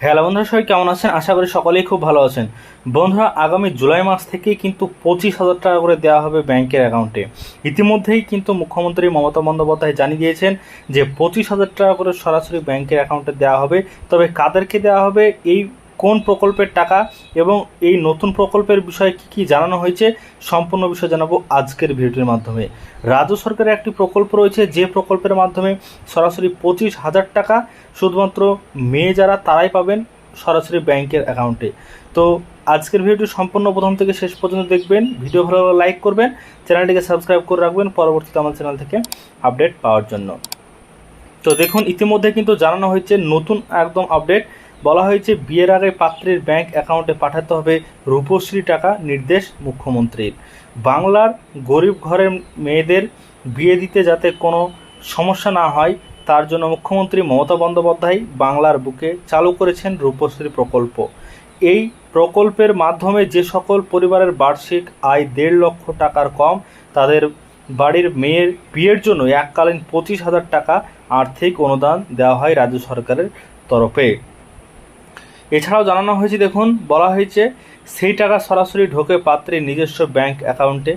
Hello বন্ধুরা, সবাই কেমন আছেন? আশা করি সকলেই খুব ভালো আছেন। বন্ধুরা, আগামী জুলাই মাস থেকেই কিন্তু পঁচিশ হাজার টাকা করে দেওয়া হবে ব্যাংকের অ্যাকাউন্টে। ইতিমধ্যেই কিন্তু মুখ্যমন্ত্রী মমতা বন্দ্যোপাধ্যায় জানিয়ে দিয়েছেন যে, পঁচিশ হাজার টাকা করে সরাসরি ব্যাংকের অ্যাকাউন্টে দেওয়া হবে। তবে কাদেরকে দেওয়া হবে? এই কোন প্রকল্পের টাকা এবং এই নতুন প্রকল্পের বিষয়ে কী কী জানানো হয়েছে সম্পূর্ণ বিষয় জানাব আজকের ভিডিওটির মাধ্যমে। রাজ্য সরকারের একটি প্রকল্প রয়েছে, যে প্রকল্পের মাধ্যমে সরাসরি পঁচিশ হাজার টাকা শুধুমাত্র মেয়ে যারা তারাই পাবেন সরাসরি ব্যাংকের অ্যাকাউন্টে। তো আজকের ভিডিওটি সম্পূর্ণ প্রথম থেকে শেষ পর্যন্ত দেখবেন। ভিডিও ভালো লাইক করবেন, চ্যানেলটিকে সাবস্ক্রাইব করে রাখবেন পরবর্তীতে আমার চ্যানেল থেকে আপডেট পাওয়ার জন্য। তো দেখুন, ইতিমধ্যে কিন্তু জানানো হয়েছে নতুন একদম আপডেট বলা হয়েছে বিয়ের আগে পাত্রের ব্যাংক অ্যাকাউন্টে পাঠাতে হবে রূপশ্রী টাকা, নির্দেশ মুখ্যমন্ত্রীর। বাংলার গরিব ঘরের মেয়েদের বিয়ে দিতে যাতে কোনো সমস্যা না হয়, তার জন্য মুখ্যমন্ত্রী মমতা বন্দ্যোপাধ্যায় বাংলার বুকে চালু করেছেন রূপশ্রী প্রকল্প। এই প্রকল্পের মাধ্যমে যে সকল পরিবারের বার্ষিক আয় দেড় লক্ষ টাকার কম, তাদের বাড়ির মেয়ের বিয়ের জন্য এককালীন পঁচিশ হাজার টাকা আর্থিক অনুদান দেওয়া হয় রাজ্য সরকারের তরফে। এছাড়াও জানানো হয়েছে, দেখুন, বলা হয়েছে সেই টাকা সরাসরি ঢোকে পাত্রের নিজস্ব ব্যাংক অ্যাকাউন্টে।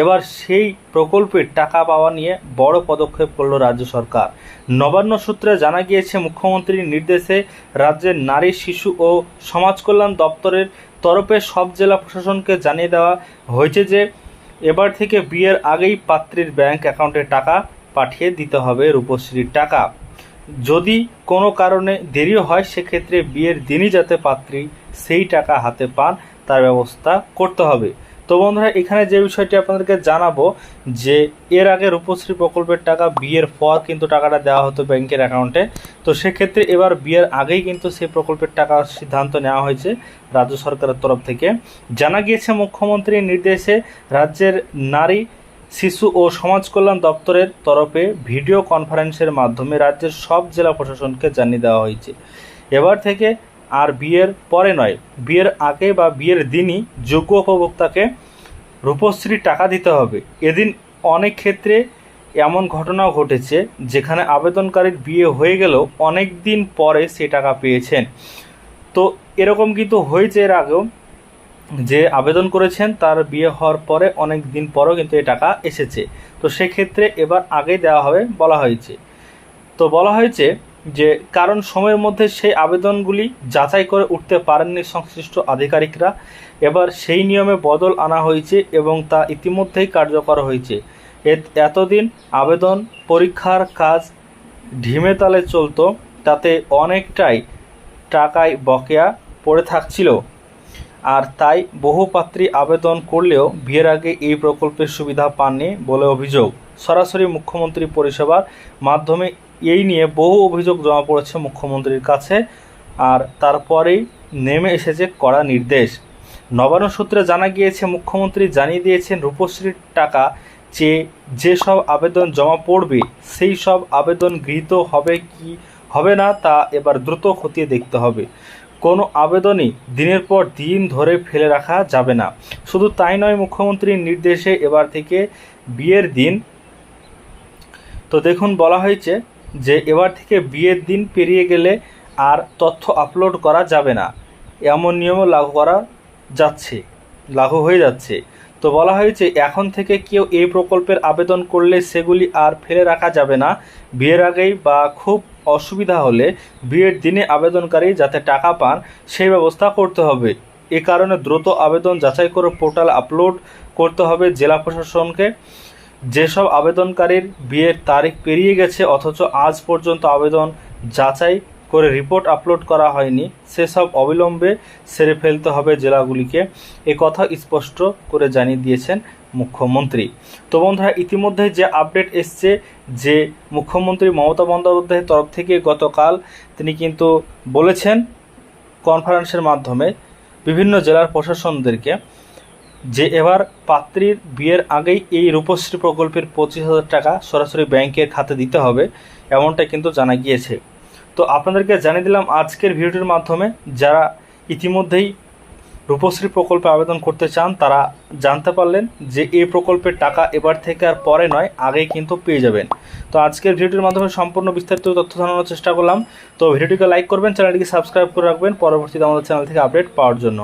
এবার সেই প্রকল্পের টাকা পাওয়া নিয়ে বড় পদক্ষেপ করল রাজ্য সরকার। নবান্ন সূত্রে জানা গিয়েছে, মুখ্যমন্ত্রীর নির্দেশে রাজ্যের নারী, শিশু ও সমাজ কল্যাণ দপ্তরের তরফে সব জেলা প্রশাসনকে জানিয়ে দেওয়া হয়েছে যে, এবার থেকে বিয়ের আগেই পাত্রীর ব্যাংক অ্যাকাউন্টে টাকা পাঠিয়ে দিতে হবে রূপশ্রীর টাকা। যদি কোনো কারণে দেরিও হয়, সেক্ষেত্রে বিয়ের দিনই যাতে পাত্রী সেই টাকা হাতে পান, তার ব্যবস্থা করতে হবে। তো বন্ধুরা, এখানে যে বিষয়টি আপনাদেরকে জানাব যে, এর আগে রূপশ্রী প্রকল্পের টাকা বিয়ের পর কিন্তু টাকাটা দেওয়া হতো ব্যাংকের অ্যাকাউন্টে। তো সেক্ষেত্রে এবার বিয়ের আগেই কিন্তু সেই প্রকল্পের টাকা সিদ্ধান্ত নেওয়া হয়েছে রাজ্য সরকারের তরফ থেকে। জানা গিয়েছে, মুখ্যমন্ত্রীর নির্দেশে রাজ্যের নারী শিশু ও সমাজ কল্যাণ দপ্তরের তরফে ভিডিও কনফারেন্সের মাধ্যমে রাজ্যের সব জেলা প্রশাসনকে জানিয়ে দেওয়া হয়েছে। এবার থেকে আর বিয়ের পরে নয়, বিয়ের আগে বা বিয়ের দিনই যোগ্য উপভোক্তাকে রূপশ্রী টাকা দিতে হবে। এদিন অনেক ক্ষেত্রে এমন ঘটনাও ঘটেছে, যেখানে আবেদনকারীর বিয়ে হয়ে গেলেও অনেক দিন পরে সে টাকা পেয়েছেন। তো এরকম কিন্তু হয়েছে এর আগেও। যে আবেদন করেছেন তার বিয়ে হওয়ার পরে অনেক দিন পরও কিন্তু এই টাকা এসেছে। তো সেক্ষেত্রে এবার আগেই দেওয়া হবে বলা হয়েছে। তো বলা হয়েছে যে, কারণ সময়ের মধ্যে সেই আবেদনগুলি যাচাই করে উঠতে পারেননি সংশ্লিষ্ট আধিকারিকরা। এবার সেই নিয়মে বদল আনা হয়েছে এবং তা ইতিমধ্যেই কার্যকর হয়েছে। এতদিন আবেদন, পরীক্ষার কাজ ঢিমে তালে চলতো, তাতে অনেকটাই টাকায় বকেয়া পড়ে থাকছিল। আর তাই বহু পাত্রী আবেদন করলেও বিয়ের আগে এই প্রকল্পের সুবিধা পাননি বলে অভিযোগ। সরাসরি মুখ্যমন্ত্রী পরিষেবার মাধ্যমে এই নিয়ে বহু অভিযোগ জমা পড়েছে মুখ্যমন্ত্রীর কাছে আর তারপরেই নেমে এসেছে কড়া নির্দেশ। নবান্ন সূত্রে জানা গিয়েছে, মুখ্যমন্ত্রী জানিয়ে দিয়েছেন, রূপশ্রীর টাকা যে যেসব আবেদন জমা পড়বে, সেই সব আবেদন গৃহীত হবে কি, হবে না তা এবার দ্রুত খতিয়ে দেখতে হবে। কোনো আবেদনই দিনের পর দিন ধরে ফেলে রাখা যাবে না। শুধু তাই নয়, মুখ্যমন্ত্রীর নির্দেশে এবার থেকে বিয়ের দিন। তো দেখুন, বলা হয়েছে যে এবার থেকে বিয়ের দিন পেরিয়ে গেলে আর তথ্য আপলোড করা যাবে না। এমন নিয়মও লাগু করা যাচ্ছে, লাগু হয়ে যাচ্ছে। তো বলা হয়েছে, এখন থেকে কেউ এই প্রকল্পের আবেদন করলে সেগুলি আর ফেলে রাখা যাবে না। বিয়ের আগেই বা খুব অসুবিধা হলে বিয়ের দিনে আবেদনকারী যাতে টাকা পান, সেই ব্যবস্থা করতে হবে। এ কারণে দ্রুত আবেদন যাচাই করে পোর্টাল আপলোড করতে হবে জেলা প্রশাসনকে। যেসব আবেদনকারীর বিয়ের তারিখ পেরিয়ে গেছে অথচ আজ পর্যন্ত আবেদন যাচাই করে রিপোর্ট আপলোড করা হয়নি, সেসব অবিলম্বে সেরে ফেলতে হবে জেলাগুলিকে। এ কথা স্পষ্ট করে জানিয়ে দিয়েছেন মুখ্যমন্ত্রী। তো বন্ধুরা, ইতিমধ্যে যে আপডেট এসছে যে মুখ্যমন্ত্রী মমতা বন্দ্যোপাধ্যায়ের তরফ থেকে গতকাল তিনি কিন্তু বলেছেন কনফারেন্সের মাধ্যমে বিভিন্ন জেলার প্রশাসনদেরকে যে এবার পাত্রীর বিয়ের আগেই এই রূপশ্রী প্রকল্পের পঁচিশ হাজার টাকা সরাসরি ব্যাংকের খাতে দিতে হবে এমনটা কিন্তু জানা গিয়েছে। তো আপনাদেরকে জানিয়ে দিলাম আজকের ভিডিওটির মাধ্যমে, যারা ইতিমধ্যেই রূপশ্রী প্রকল্পে আবেদন করতে চান, তারা জানতে পারলেন যে এই প্রকল্পের টাকা এবার থেকে আর পরে নয়, আগেই কিন্তু পেয়ে যাবেন। তো আজকের ভিডিওটির মাধ্যমে সম্পূর্ণ বিস্তারিত তথ্য জানানোর চেষ্টা করলাম। তো ভিডিওটিকে লাইক করবেন, চ্যানেলটিকে সাবস্ক্রাইব করে রাখবেন। পরবর্তীতে আমাদের চ্যানেল থেকে আপডেট পাওয়ার জন্য।